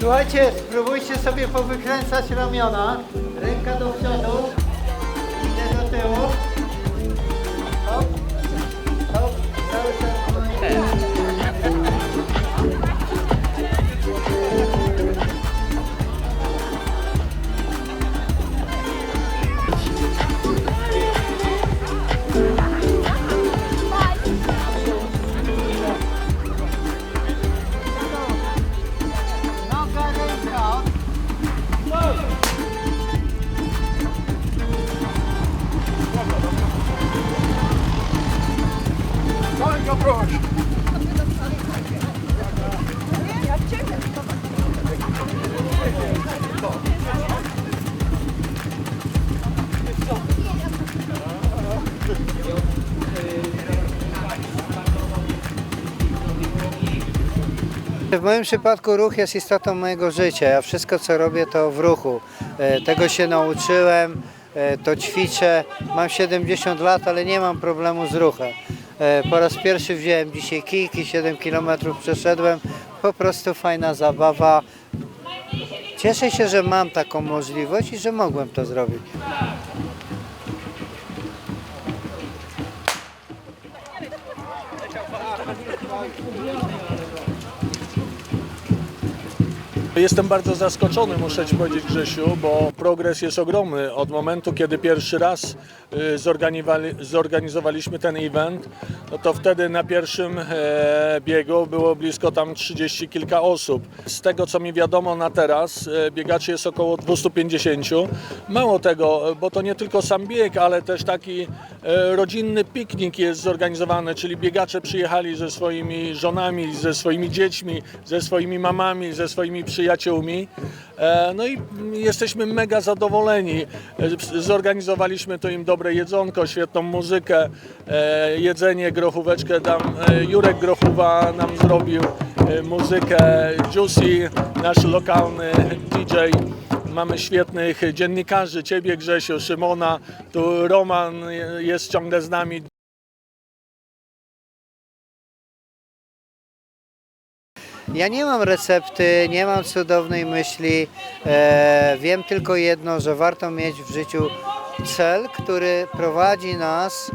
Słuchajcie, spróbujcie sobie powykręcać ramiona. Ręka do przodu. Idę do tyłu. W moim przypadku ruch jest istotą mojego życia. Ja wszystko co robię to w ruchu. E, Tego się nauczyłem, e, to ćwiczę. Mam 70 lat, ale nie mam problemu z ruchem. E, Po raz pierwszy wziąłem dzisiaj kijki, 7 km przeszedłem. Po prostu fajna zabawa. Cieszę się, że mam taką możliwość i że mogłem to zrobić. Jestem bardzo zaskoczony, muszę Ci powiedzieć Grzesiu, bo progres jest ogromny. Od momentu, kiedy pierwszy raz zorganizowaliśmy ten event, no to wtedy na pierwszym e, biegu było blisko tam 30 kilka osób. Z tego, co mi wiadomo na teraz, e, biegaczy jest około 250. Mało tego, bo to nie tylko sam bieg, ale też taki e, rodzinny piknik jest zorganizowany, czyli biegacze przyjechali ze swoimi żonami, ze swoimi dziećmi, ze swoimi mamami, ze swoimi przyjaciółmi. E, No i jesteśmy mega zadowoleni. E, Zorganizowaliśmy to im dobre jedzonko, świetną muzykę, e, jedzenie, grochóweczkę tam e, Jurek Grochuwa nam zrobił, e, muzykę Juicy, nasz lokalny DJ. Mamy świetnych dziennikarzy, Ciebie Grzesiu, Szymona, tu Roman jest ciągle z nami. Ja nie mam recepty, nie mam cudownej myśli. E, wiem tylko jedno, że warto mieć w życiu cel, który prowadzi nas,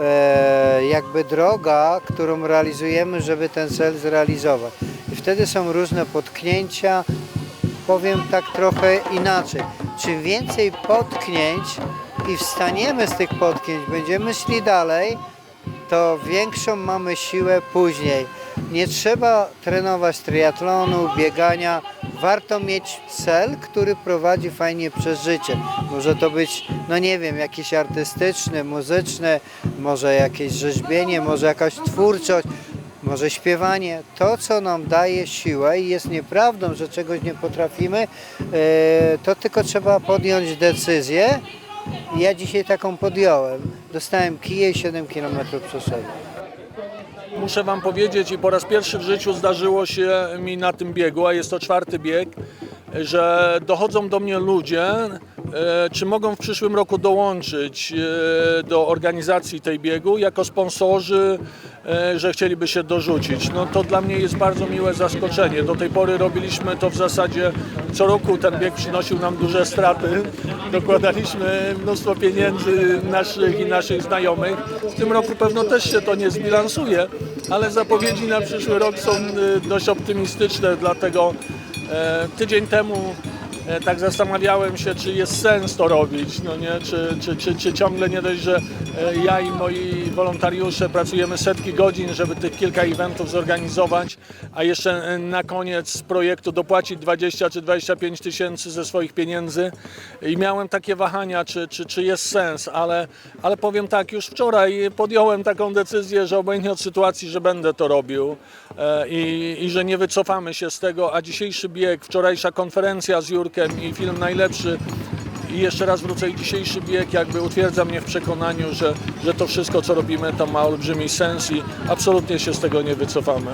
e, jakby droga, którą realizujemy, żeby ten cel zrealizować. I wtedy są różne potknięcia. Powiem tak trochę inaczej. Czym więcej potknięć i wstaniemy z tych potknięć, będziemy szli dalej, to większą mamy siłę później. Nie trzeba trenować triatlonu, biegania. Warto mieć cel, który prowadzi fajnie przez życie. Może to być, no nie wiem, jakiś artystyczny, muzyczny, może jakieś rzeźbienie, może jakaś twórczość, może śpiewanie. To, co nam daje siłę i jest nieprawdą, że czegoś nie potrafimy, e, to tylko trzeba podjąć decyzję. Ja dzisiaj taką podjąłem. Dostałem kije i 7 km przeszedłem. Muszę Wam powiedzieć i po raz pierwszy w życiu zdarzyło się mi na tym biegu, a jest to czwarty bieg, że dochodzą do mnie ludzie, e, czy mogą w przyszłym roku dołączyć e, do organizacji tej biegu jako sponsorzy, e, że chcieliby się dorzucić. No to dla mnie jest bardzo miłe zaskoczenie. Do tej pory robiliśmy to w zasadzie co roku ten bieg przynosił nam duże straty. Dokładaliśmy mnóstwo pieniędzy naszych i naszych znajomych. W tym roku pewno też się to nie zbilansuje, ale zapowiedzi na przyszły rok są dość optymistyczne, dlatego tydzień temu e, tak zastanawiałem się, czy jest sens to robić, no nie? Czy, czy, czy, czy ciągle nie dość, że e, ja i moi wolontariusze pracujemy setki godzin, żeby tych kilka eventów zorganizować, a jeszcze e, na koniec projektu dopłacić 20 czy 25 tysięcy ze swoich pieniędzy i miałem takie wahania, czy, czy, czy jest sens, ale, ale powiem tak, już wczoraj podjąłem taką decyzję, że obojętnie od sytuacji, że będę to robił e, i, i że nie wycofamy się z tego, a dzisiejszy bieg, wczorajsza konferencja z Jurkiem i film najlepszy i jeszcze raz wrócę i dzisiejszy bieg jakby utwierdza mnie w przekonaniu, że, że to wszystko co robimy to ma olbrzymi sens i absolutnie się z tego nie wycofamy.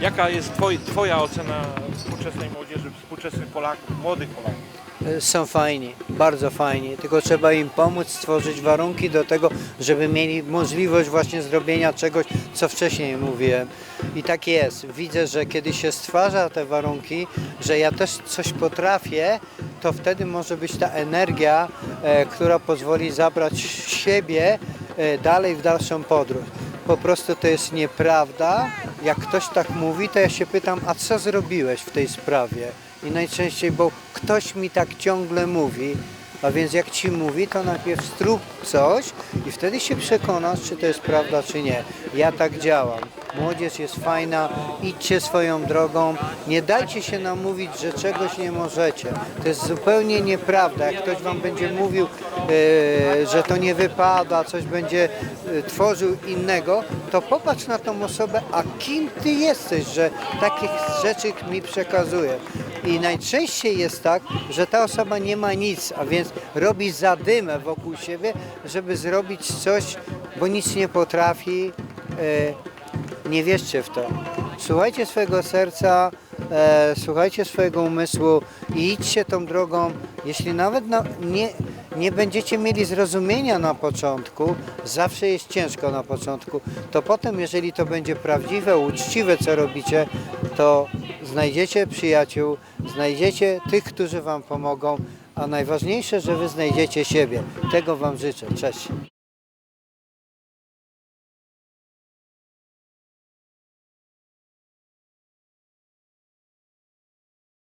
Jaka jest twoj, Twoja ocena współczesnej młodzieży, współczesnych Polaków, młodych Polaków? E, Są fajni, bardzo fajni, tylko trzeba im pomóc stworzyć warunki do tego, żeby mieli możliwość właśnie zrobienia czegoś, co wcześniej mówiłem. I tak jest. Widzę, że kiedy się stwarza te warunki, że ja też coś potrafię, to wtedy może być ta energia, e, która pozwoli zabrać siebie e, dalej w dalszą podróż. Po prostu to jest nieprawda. Jak ktoś tak mówi, to ja się pytam, a co zrobiłeś w tej sprawie? I najczęściej, bo ktoś mi tak ciągle mówi, a więc jak ci mówi, to najpierw strób coś i wtedy się przekonasz, czy to jest prawda, czy nie. Ja tak działam. Młodzież jest fajna, idźcie swoją drogą, nie dajcie się namówić, że czegoś nie możecie. To jest zupełnie nieprawda. Jak ktoś wam będzie mówił, e, że to nie wypada, coś będzie e, tworzył innego, to popatrz na tą osobę, a kim ty jesteś, że takich rzeczy mi przekazuje. I najczęściej jest tak, że ta osoba nie ma nic, a więc robi zadymę wokół siebie, żeby zrobić coś, bo nic nie potrafi. Nie wierzcie w to. Słuchajcie swojego serca, e, słuchajcie swojego umysłu i idźcie tą drogą. Jeśli nawet na, nie, nie będziecie mieli zrozumienia na początku, zawsze jest ciężko na początku, to potem, jeżeli to będzie prawdziwe, uczciwe, co robicie, to znajdziecie przyjaciół, znajdziecie tych, którzy Wam pomogą, a najważniejsze, że Wy znajdziecie siebie. Tego Wam życzę. Cześć.